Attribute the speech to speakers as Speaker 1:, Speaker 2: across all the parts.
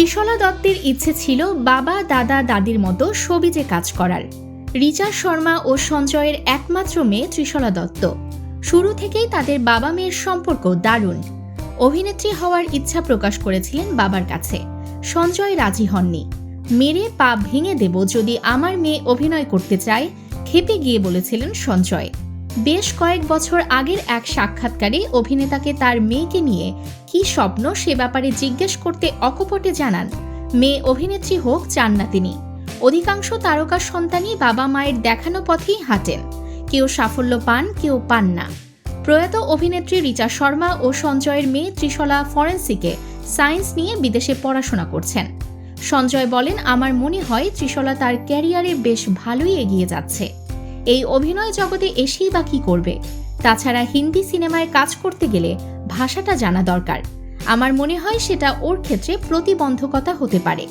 Speaker 1: ত্রিশলা দত্তের ইচ্ছে ছিল বাবা, দাদা, দাদির মতো সবিজে কাজ করার। রিচা শর্মা ও সঞ্জয়ের একমাত্র মেয়ে ত্রিশলা দত্ত। শুরু থেকেই তাদের বাবা মেয়ের সম্পর্ক দারুণ। অভিনেত্রী হওয়ার ইচ্ছা প্রকাশ করেছিলেন বাবার কাছে। সঞ্জয় রাজি হননি। মেরে পা ভেঙে দেব যদি আমার মেয়ে অভিনয় করতে চায়, খেপে গিয়ে বলেছিলেন সঞ্জয়। বেশ কয়েক বছর আগের এক সাক্ষাৎকারে অভিনেতাকে তার মেয়েকে নিয়ে কি স্বপ্ন সে ব্যাপারে জিজ্ঞেস করতে অকপটে জানান। মেয়ে অভিনেত্রী হোক চান না তিনি। অধিকাংশ তারকা সন্তানই বাবা মায়ের দেখানো পথেই হাঁটেন। কেউ সাফল্য পান, কেউ পান না। প্রয়াত অভিনেত্রী রিচা শর্মা ও সঞ্জয়ের মেয়ে ত্রিশলা ফরেন্সিকে সায়েন্স নিয়ে বিদেশে পড়াশোনা করছেন। সঞ্জয় বলেন, আমার মনে হয় ত্রিশলা তার ক্যারিয়ারে বেশ ভালোই এগিয়ে যাচ্ছে। এই অভিনয় জগতে এসেই বা কি করবে? তাছাড়া হিন্দি সিনেমায় কাজ করতে গেলে ভাষাটা জানা দরকার। আমার মনে হয় সেটা ওর ক্ষেত্রে প্রতিবন্ধকতা হতে পারে।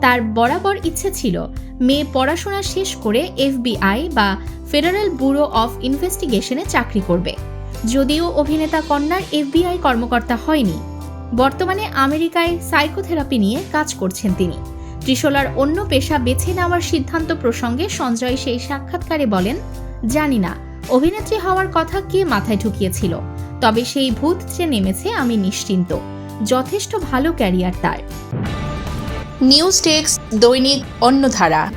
Speaker 1: তার বরাবর ইচ্ছে ছিল মেয়ে পড়াশোনা শেষ করে এফবিআই বা ফেডারেল ব্যুরো অফ ইনভেস্টিগেশনে চাকরি করবে। যদিও অভিনেতা কন্যার এফবিআই কর্মকর্তা হয়নি। বর্তমানে আমেরিকায় সাইকোথেরাপি নিয়ে কাজ করছেন তিনি। ত্রিশলার অন্য পেশা বেছে নেওয়ার সিদ্ধান্ত প্রসঙ্গে সঞ্জয় সেই সাক্ষাৎকারে বলেন, জানি না, অভিনেত্রী হওয়ার কথা কে মাথায় ঢুকিয়েছিল, তবে সেই ভূত যে নেমেছে আমি নিশ্চিন্ত। যথেষ্ট ভালো ক্যারিয়ার তার।
Speaker 2: নিউজ টেক্স দৈনিক অন্যধারা